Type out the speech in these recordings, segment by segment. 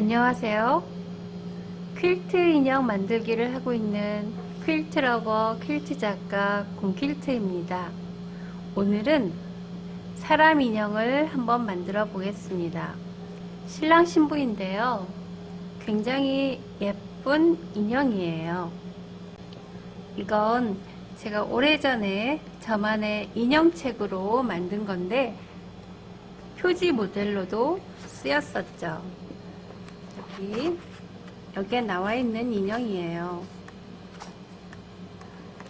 안녕하세요. 퀼트 인형 만들기를 하고 있는 퀼트 러버 퀼트 작가 공퀼트입니다. 오늘은 사람 인형을 한번 만들어 보겠습니다. 신랑 신부인데요. 굉장히 예쁜 인형이에요. 이건 제가 오래전에 저만의 인형책으로 만든 건데 표지 모델로도 쓰였었죠. 여기 여기에 나와 있는 인형이에요.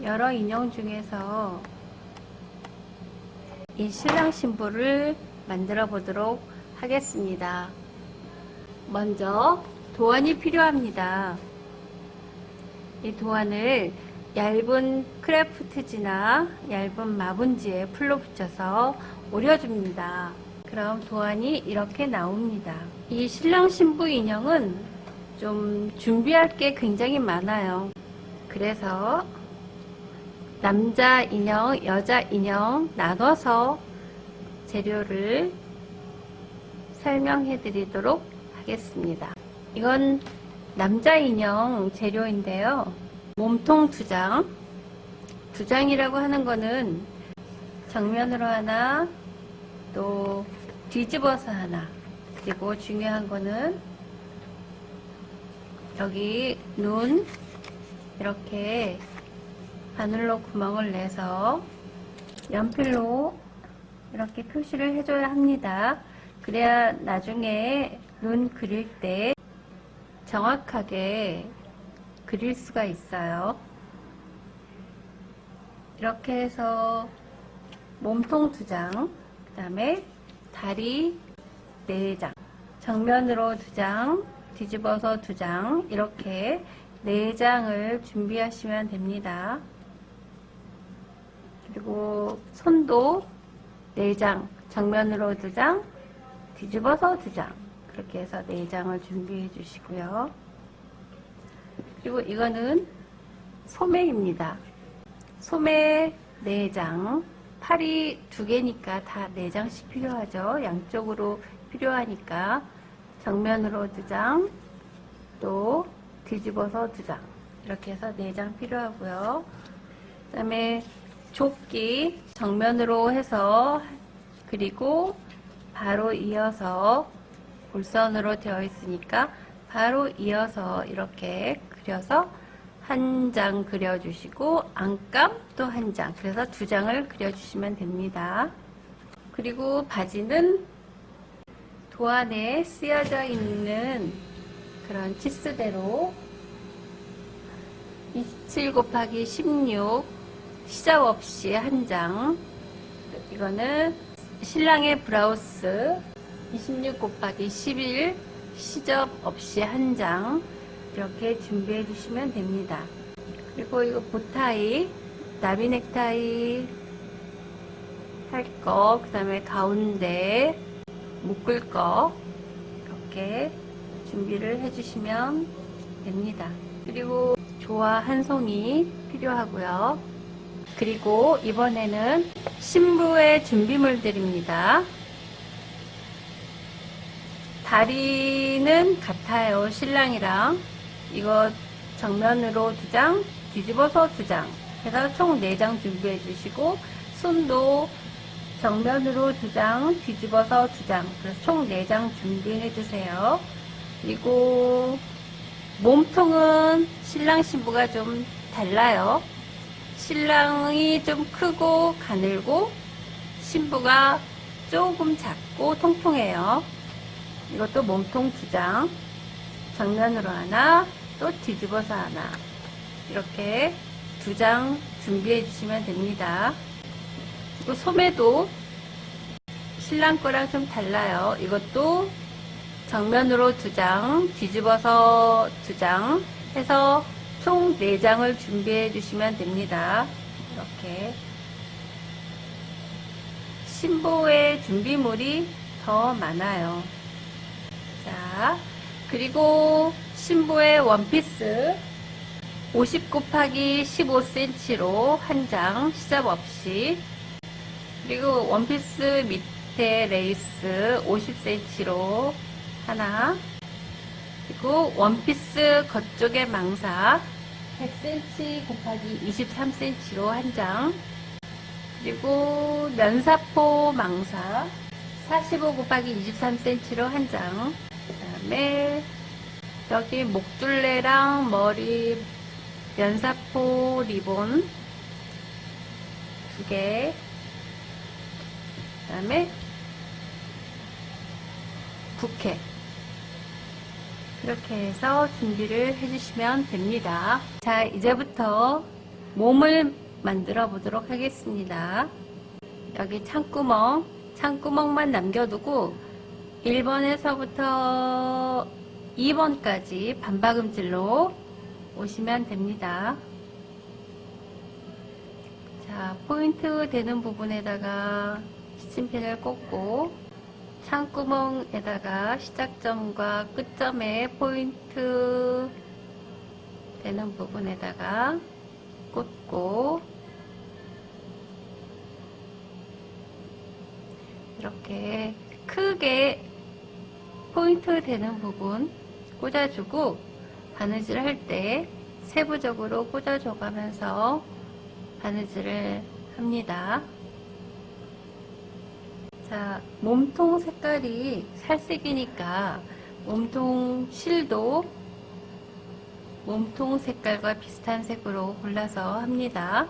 여러 인형 중에서 이 신랑 신부를 만들어 보도록 하겠습니다. 먼저 도안이 필요합니다. 이 도안을 얇은 크래프트지나 얇은 마분지에 풀로 붙여서 오려줍니다. 그럼 도안이 이렇게 나옵니다. 이 신랑 신부 인형은 좀 준비할 게 굉장히 많아요. 그래서 남자 인형, 여자 인형 나눠서 재료를 설명해 드리도록 하겠습니다. 이건 남자 인형 재료인데요. 몸통 두 장. 두 장이라고 하는 거는 정면으로 하나, 또 뒤집어서 하나. 그리고 중요한 거는 여기 눈 이렇게 바늘로 구멍을 내서 연필로 이렇게 표시를 해줘야 합니다. 그래야 나중에 눈 그릴 때 정확하게 그릴 수가 있어요. 이렇게 해서 몸통 두 장, 그 다음에 다리 네 장, 정면으로 두 장, 뒤집어서 두 장, 이렇게 네 장을 준비하시면 됩니다. 그리고 손도 네 장, 정면으로 두 장, 뒤집어서 두 장, 그렇게 해서 네 장을 준비해 주시고요. 그리고 이거는 소매입니다. 소매 4장, 팔이 두 개니까 다 4장씩 필요하죠. 양쪽으로 필요하니까 정면으로 두 장, 또 뒤집어서 두 장. 이렇게 해서 4장 필요하고요. 그 다음에 조끼 정면으로 해서 그리고 바로 이어서 골선으로 되어 있으니까 바로 이어서 이렇게 그려서 한 장 그려주시고 안감 또 한 장 그래서 두 장을 그려주시면 됩니다. 그리고 바지는 도안에 쓰여져 있는 그런 치수대로 27 곱하기 16 시접 없이 한 장 이거는 신랑의 브라우스 26 곱하기 11 시접 없이 한 장 이렇게 준비해 주시면 됩니다. 그리고 이거 보타이, 나비 넥타이 할 거, 그 다음에 가운데 묶을 거 이렇게 준비를 해 주시면 됩니다. 그리고 조화 한 송이 필요하고요. 그리고 이번에는 신부의 준비물들입니다. 다리는 같아요. 신랑이랑. 이거 정면으로 두 장, 뒤집어서 두 장. 해서 총네장 준비해 주시고, 손도 정면으로 두 장, 뒤집어서 두 장. 그래서 총네장 준비해 주세요. 그리고 몸통은 신랑 신부가 좀 달라요. 신랑이 좀 크고 가늘고, 신부가 조금 작고 통통해요. 이것도 몸통 두 장, 정면으로 하나, 또 뒤집어서 하나. 이렇게 두 장 준비해 주시면 됩니다. 그리고 소매도 신랑 거랑 좀 달라요. 이것도 정면으로 두 장, 뒤집어서 두 장 해서 총네 장을 준비해 주시면 됩니다. 이렇게. 신부의 준비물이 더 많아요. 자, 그리고 신부의 원피스 50 곱하기 15cm로 한 장 시접 없이 그리고 원피스 밑 에 레이스 50cm로 하나 그리고 원피스 겉쪽의 망사 100cm 곱하기 23cm로 한 장. 그리고 면사포 망사 45 곱하기 23cm로 한 장. 그 다음에 여기 목둘레랑 머리 면사포 리본 두 개. 그 다음에 부케. 이렇게 해서 준비를 해주시면 됩니다. 자, 이제부터 몸을 만들어 보도록 하겠습니다. 여기 창구멍, 창구멍만 남겨두고 1번에서부터 2번까지 반박음질로 오시면 됩니다. 자, 포인트 되는 부분에다가 시침핀을 꽂고 창구멍에다가 시작점과 끝점에 포인트 되는 부분에다가 꽂고 이렇게 크게 포인트 되는 부분 꽂아주고 바느질 할 때 세부적으로 꽂아줘 가면서 바느질을 합니다. 자, 몸통 색깔이 살색이니까 몸통 실도 몸통 색깔과 비슷한 색으로 골라서 합니다.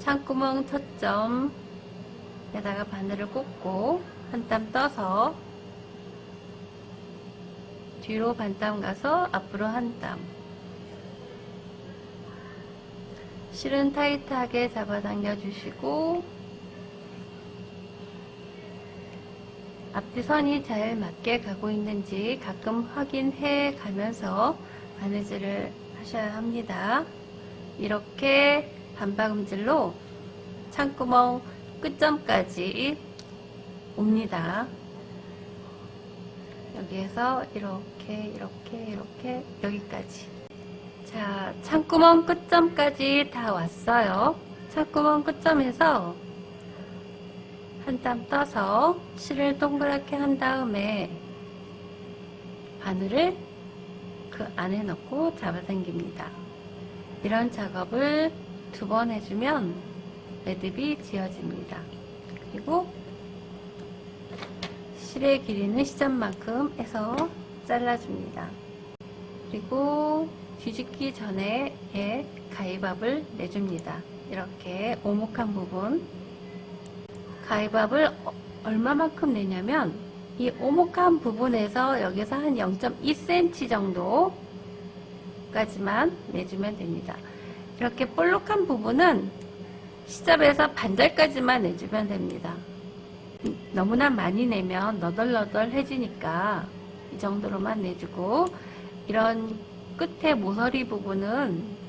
창구멍 첫 점에다가 바늘을 꽂고 한 땀 떠서 뒤로 반땀 가서 앞으로 한 땀. 실은 타이트하게 잡아당겨 주시고 앞뒤 선이 잘 맞게 가고 있는지 가끔 확인해 가면서 바느질을 하셔야 합니다. 이렇게 반박음질로 창구멍 끝점까지 옵니다. 여기에서 이렇게 이렇게 이렇게 여기까지 자 창구멍 끝점까지 다 왔어요. 창구멍 끝점에서 한 땀 떠서 실을 동그랗게 한 다음에 바늘을 그 안에 넣고 잡아당깁니다. 이런 작업을 두 번 해주면 매듭이 지어집니다. 그리고 실의 길이는 시점만큼 해서 잘라줍니다. 그리고 뒤집기 전에 예, 가위밥을 내줍니다. 이렇게 오목한 부분 가위밥을 어- 얼마만큼 내냐면 이 오목한 부분에서 여기서 한 0.2cm 정도까지만 내주면 됩니다. 이렇게 볼록한 부분은 시접에서 반절까지만 내주면 됩니다. 너무나 많이 내면 너덜너덜해지니까 이 정도로만 내주고 이런 끝에 모서리 부분은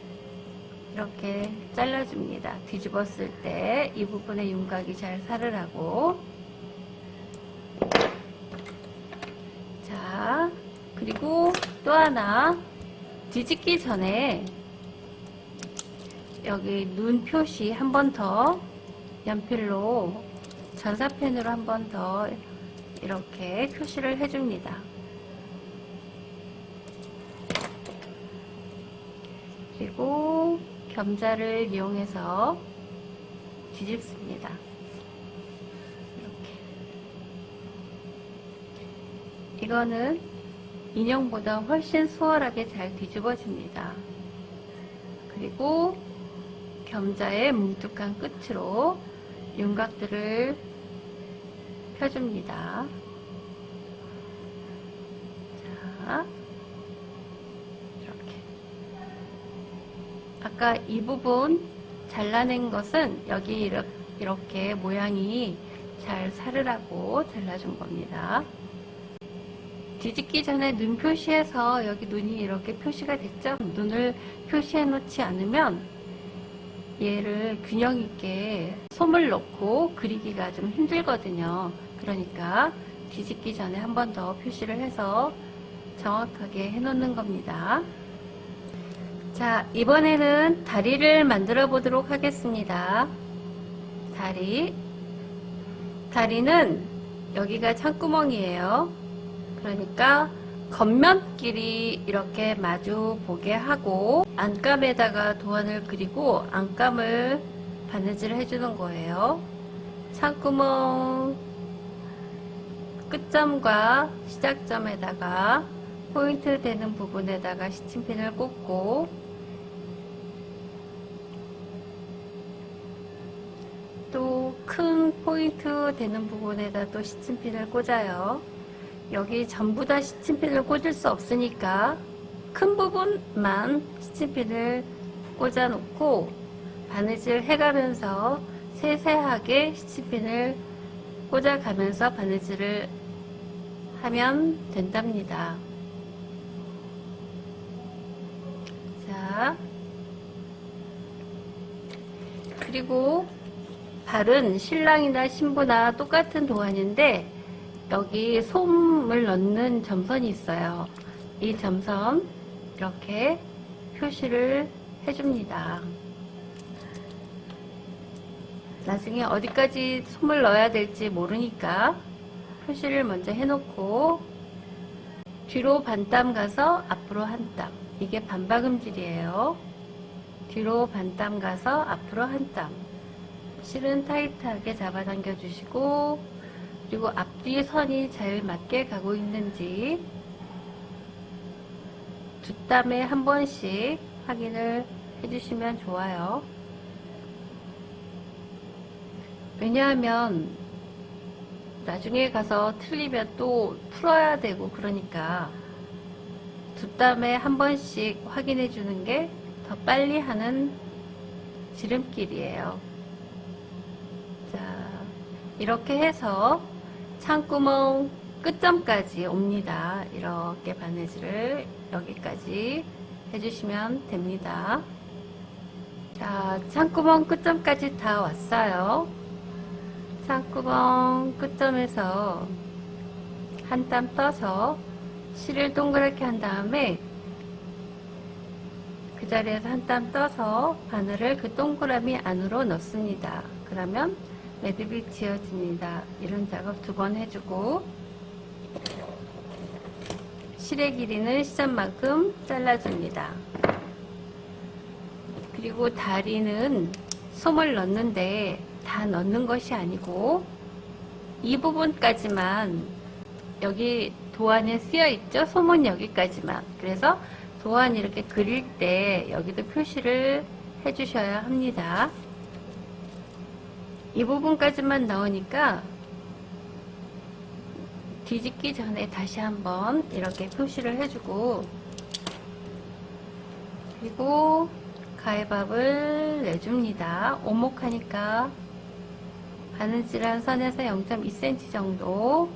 이렇게 잘라줍니다. 뒤집었을 때 이 부분에 윤곽이 잘 살으라고 자 그리고 또 하나 뒤집기 전에 여기 눈 표시 한 번 더 연필로 전사펜으로 한 번 더 이렇게 표시를 해줍니다. 그리고 겸자를 이용해서 뒤집습니다. 이렇게. 이거는 인형보다 훨씬 수월하게 잘 뒤집어집니다. 그리고 겸자의 뭉툭한 끝으로 윤곽들을 펴줍니다. 자, 이렇게. 아까 이 부분 잘라낸 것은 여기 이렇- 이렇게 모양이 잘 살으라고 잘라준 겁니다. 뒤집기 전에 눈 표시해서 여기 눈이 이렇게 표시가 됐죠? 눈을 표시해 놓지 않으면 얘를 균형 있게 솜을 넣고 그리기가 좀 힘들거든요. 그러니까 뒤집기 전에 한 번 더 표시를 해서 정확하게 해 놓는 겁니다. 자, 이번에는 다리를 만들어 보도록 하겠습니다. 다리. 다리는 여기가 창구멍이에요. 그러니까 겉면끼리 이렇게 마주 보게 하고 안감에다가 도안을 그리고 안감을 바느질 해주는 거예요. 창구멍 끝점과 시작점에다가 포인트 되는 부분에다가 시침핀을 꽂고 또 큰 포인트 되는 부분에다 또 시침핀을 꽂아요. 여기 전부 다 시침핀을 꽂을 수 없으니까 큰 부분만 시침핀을 꽂아 놓고 바느질 해가면서 세세하게 시침핀을 꽂아 가면서 바느질을 하면 된답니다. 자, 그리고 발은 신랑이나 신부나 똑같은 도안인데 여기 솜을 넣는 점선이 있어요. 이 점선 이렇게 표시를 해줍니다. 나중에 어디까지 솜을 넣어야 될지 모르니까 표시를 먼저 해놓고 뒤로 반땀 가서 앞으로 한 땀. 이게 반박음질이에요. 뒤로 반땀 가서 앞으로 한 땀. 실은 타이트하게 잡아당겨 주시고 그리고 앞뒤 선이 잘 맞게 가고 있는지 두 땀에 한 번씩 확인을 해주시면 좋아요. 왜냐하면 나중에 가서 틀리면 또 풀어야 되고 그러니까 두 땀에 한 번씩 확인해 주는 게 더 빨리 하는 지름길이에요. 자, 이렇게 해서 창구멍 끝점까지 옵니다. 이렇게 바느질을 여기까지 해주시면 됩니다. 자, 창구멍 끝점까지 다 왔어요. 창구멍 끝점에서 한 땀 떠서 실을 동그랗게 한 다음에 그 자리에서 한 땀 떠서 바늘을 그 동그라미 안으로 넣습니다. 그러면 매듭이 지어집니다. 이런 작업 두 번 해주고 실의 길이는 시접만큼 잘라줍니다. 그리고 다리는 솜을 넣는데 다 넣는 것이 아니고 이 부분까지만 여기 도안에 쓰여 있죠? 솜은 여기까지만. 그래서 도안 이렇게 그릴 때 여기도 표시를 해주셔야 합니다. 이 부분까지만 넣으니까 뒤집기 전에 다시 한번 이렇게 표시를 해주고 그리고 가위밥을 내줍니다. 오목하니까 바느질한 선에서 0.2cm 정도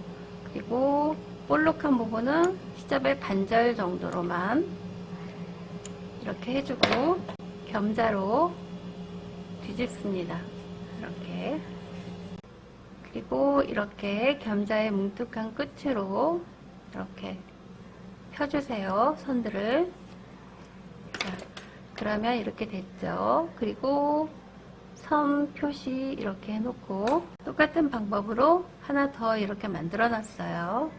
그리고 볼록한 부분은 시접의 반절 정도로만 이렇게 해주고 겸자로 뒤집습니다. 그리고 이렇게 겸자의 뭉툭한 끝으로 이렇게 펴주세요. 선들을 자, 그러면 이렇게 됐죠. 그리고 선 표시 이렇게 해놓고 똑같은 방법으로 하나 더 이렇게 만들어 놨어요.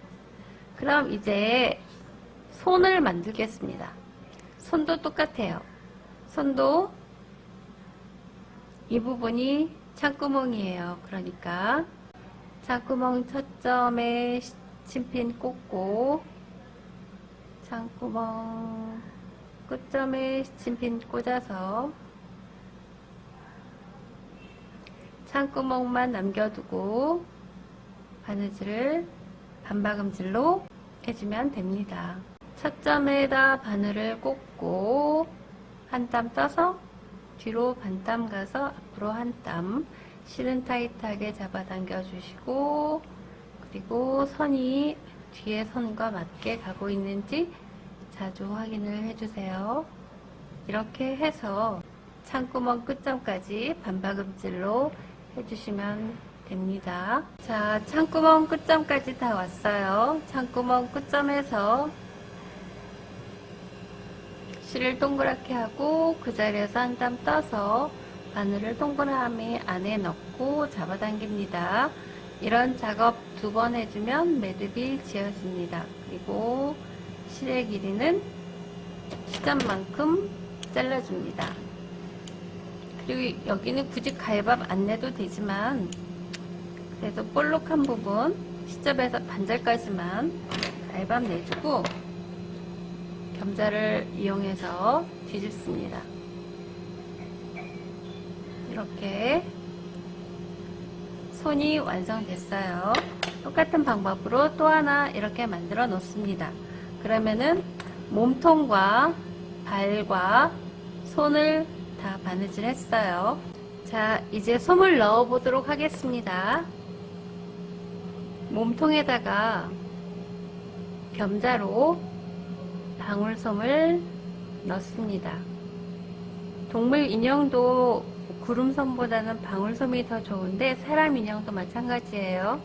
그럼 이제 손을 만들겠습니다. 손도 똑같아요. 손도 이 부분이 창구멍이에요. 그러니까 창구멍 첫 점에 침핀 꽂고 창구멍 끝점에 침핀 꽂아서 창구멍만 남겨두고 바느질을 반박음질로 해주면 됩니다. 첫 점에다 바늘을 꽂고 한 땀 떠서 뒤로 반땀 가서 앞으로 한 땀 실은 타이트하게 잡아당겨 주시고 그리고 선이 뒤에 선과 맞게 가고 있는지 자주 확인을 해주세요. 이렇게 해서 창구멍 끝점까지 반박음질로 해주시면 됩니다. 자, 창구멍 끝점까지 다 왔어요. 창구멍 끝점에서 실을 동그랗게 하고 그 자리에서 한 땀 떠서 바늘을 동그라미 안에 넣고 잡아당깁니다. 이런 작업 두 번 해주면 매듭이 지어집니다. 그리고 실의 길이는 시점만큼 잘라줍니다. 그리고 여기는 굳이 가위밥 안 내도 되지만 그래도 볼록한 부분 시접에서 반절까지만 가위밥 내주고 겸자를 이용해서 뒤집습니다. 이렇게 손이 완성됐어요. 똑같은 방법으로 또 하나 이렇게 만들어 놓습니다. 그러면은 몸통과 발과 손을 다 바느질 했어요. 자, 이제 솜을 넣어 보도록 하겠습니다. 몸통에다가 겸자로 방울솜을 넣습니다. 동물 인형도 구름솜보다는 방울솜이 더 좋은데 사람 인형도 마찬가지예요.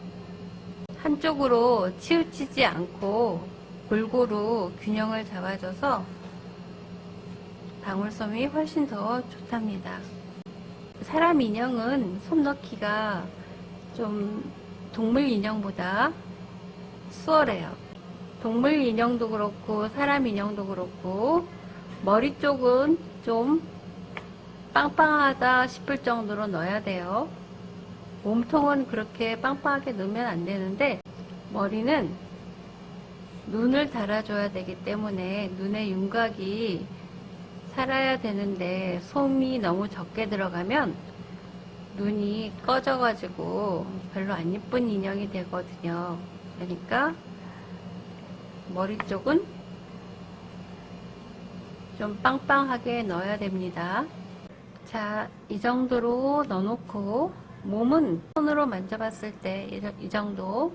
한쪽으로 치우치지 않고 골고루 균형을 잡아줘서 방울솜이 훨씬 더 좋답니다. 사람 인형은 솜 넣기가 좀 동물 인형보다 수월해요. 동물 인형도 그렇고 사람 인형도 그렇고 머리 쪽은 좀 빵빵하다 싶을 정도로 넣어야 돼요. 몸통은 그렇게 빵빵하게 넣으면 안 되는데 머리는 눈을 달아줘야 되기 때문에 눈의 윤곽이 살아야 되는데 솜이 너무 적게 들어가면 눈이 꺼져가지고 별로 안 예쁜 인형이 되거든요. 그러니까 머리 쪽은 좀 빵빵하게 넣어야 됩니다. 자, 이 정도로 넣어놓고 몸은 손으로 만져봤을 때 이 정도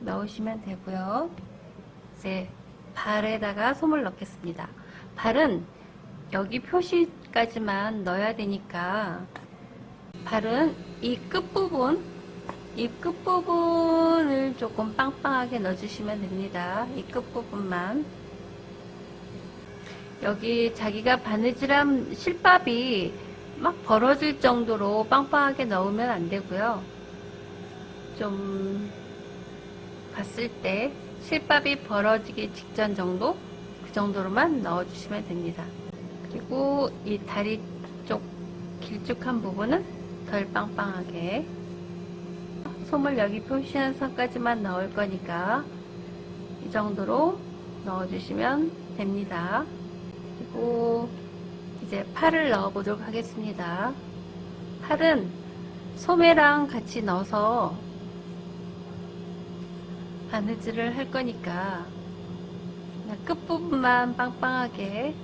넣으시면 되고요. 이제 발에다가 솜을 넣겠습니다. 발은 여기 표시까지만 넣어야 되니까 발은 이 끝부분 이 끝부분을 조금 빵빵하게 넣어주시면 됩니다. 이 끝부분만 여기 자기가 바느질한 실밥이 막 벌어질 정도로 빵빵하게 넣으면 안 되고요. 좀 봤을 때 실밥이 벌어지기 직전 정도 그 정도로만 넣어주시면 됩니다. 그리고 이 다리 쪽 길쭉한 부분은 덜 빵빵하게 솜을 여기 표시한 선까지만 넣을 거니까 이 정도로 넣어주시면 됩니다. 그리고 이제 팔을 넣어 보도록 하겠습니다. 팔은 소매랑 같이 넣어서 바느질을 할 거니까 끝부분만 빵빵하게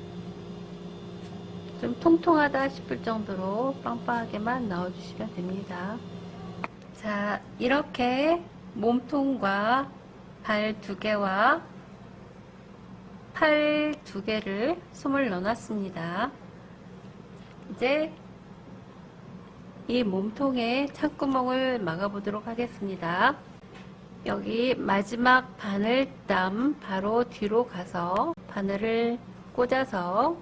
좀 통통하다 싶을 정도로 빵빵하게만 넣어주시면 됩니다. 자, 이렇게 몸통과 발 두 개와 팔 두 개를 솜을 넣어놨습니다. 이제 이 몸통에 창구멍을 막아보도록 하겠습니다. 여기 마지막 바늘땀 바로 뒤로 가서 바늘을 꽂아서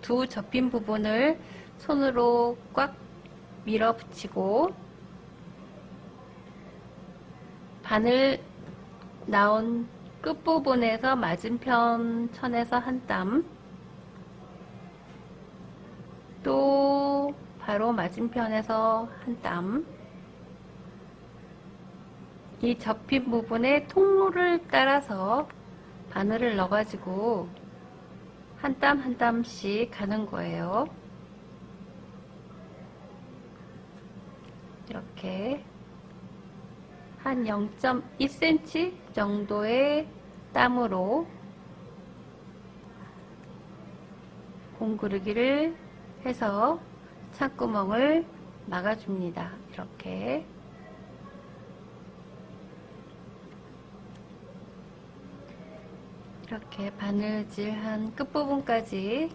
두 접힌 부분을 손으로 꽉 밀어붙이고 바늘 나온 끝부분에서 맞은편 천에서 한 땀, 또 바로 맞은편에서 한 땀, 이 접힌 부분에 통로를 따라서 바늘을 넣어가지고 한 땀 한 땀씩 가는 거예요. 이렇게 한 0.1cm 정도의 땀으로 공구르기를 해서 창구멍을 막아줍니다. 이렇게 이렇게 바느질한 끝부분까지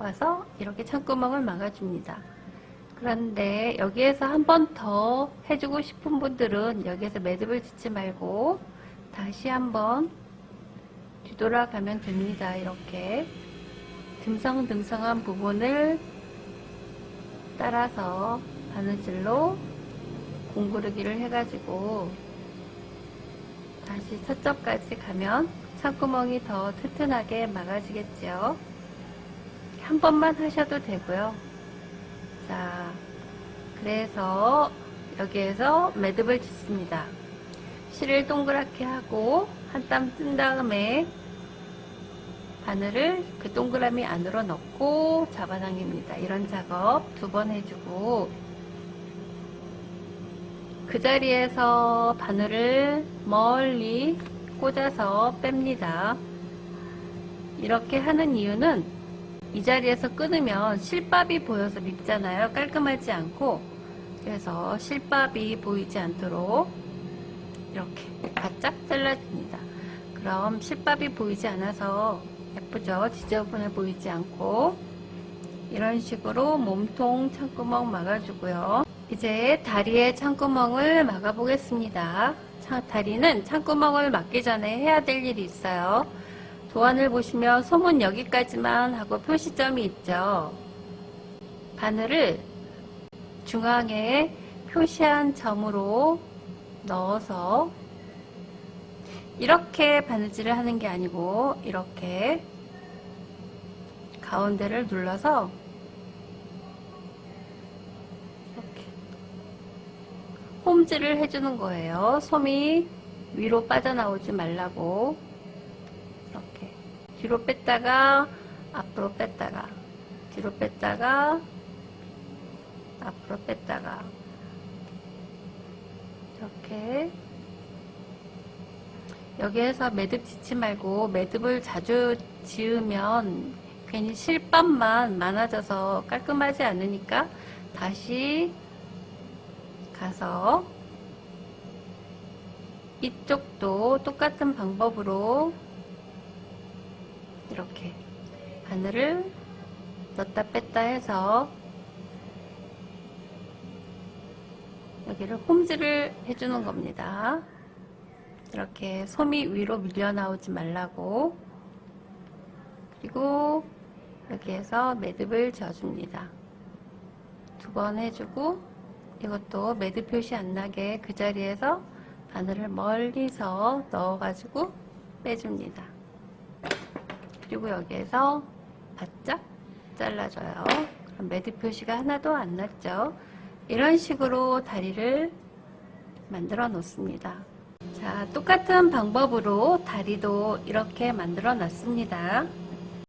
와서 이렇게 창구멍을 막아줍니다. 그런데 여기에서 한 번 더 해주고 싶은 분들은 여기에서 매듭을 짓지 말고 다시 한번 뒤돌아가면 됩니다. 이렇게 듬성듬성한 부분을 따라서 바느질로 공구르기를 해가지고 다시 첫 접까지 가면 창구멍이 더 튼튼하게 막아지겠죠. 한 번만 하셔도 되고요. 자, 그래서 여기에서 매듭을 짓습니다. 실을 동그랗게 하고 한 땀 뜬 다음에 바늘을 그 동그라미 안으로 넣고 잡아당깁니다. 이런 작업 두 번 해주고 그 자리에서 바늘을 멀리 꽂아서 뺍니다. 이렇게 하는 이유는 이 자리에서 끊으면 실밥이 보여서 밉잖아요. 깔끔하지 않고 그래서 실밥이 보이지 않도록 이렇게 바짝 잘라줍니다. 그럼 실밥이 보이지 않아서 예쁘죠? 지저분해 보이지 않고 이런 식으로 몸통 창구멍 막아주고요. 이제 다리의 창구멍을 막아 보겠습니다. 다리는 창구멍을 막기 전에 해야 될 일이 있어요. 도안을 보시면 소문 여기까지만 하고 표시점이 있죠. 바늘을 중앙에 표시한 점으로 넣어서 이렇게 바느질을 하는 게 아니고 이렇게 가운데를 눌러서 이렇게 홈질을 해주는 거예요. 솜이 위로 빠져나오지 말라고 뒤로 뺐다가 앞으로 뺐다가 뒤로 뺐다가 앞으로 뺐다가. 이렇게. 여기에서 매듭 짓지 말고 매듭을 자주 지으면 괜히 실밥만 많아져서 깔끔하지 않으니까 다시 가서 이쪽도 똑같은 방법으로 이렇게 바늘을 넣다 뺐다 해서 여기를 홈질을 해주는 겁니다. 이렇게 솜이 위로 밀려 나오지 말라고 그리고 여기에서 매듭을 지어줍니다. 두 번 해주고 이것도 매듭 표시 안 나게 그 자리에서 바늘을 멀리서 넣어가지고 빼줍니다. 그리고 여기에서 바짝 잘라줘요. 그럼 매듭 표시가 하나도 안 났죠. 이런 식으로 다리를 만들어 놓습니다. 자, 똑같은 방법으로 다리도 이렇게 만들어 놨습니다.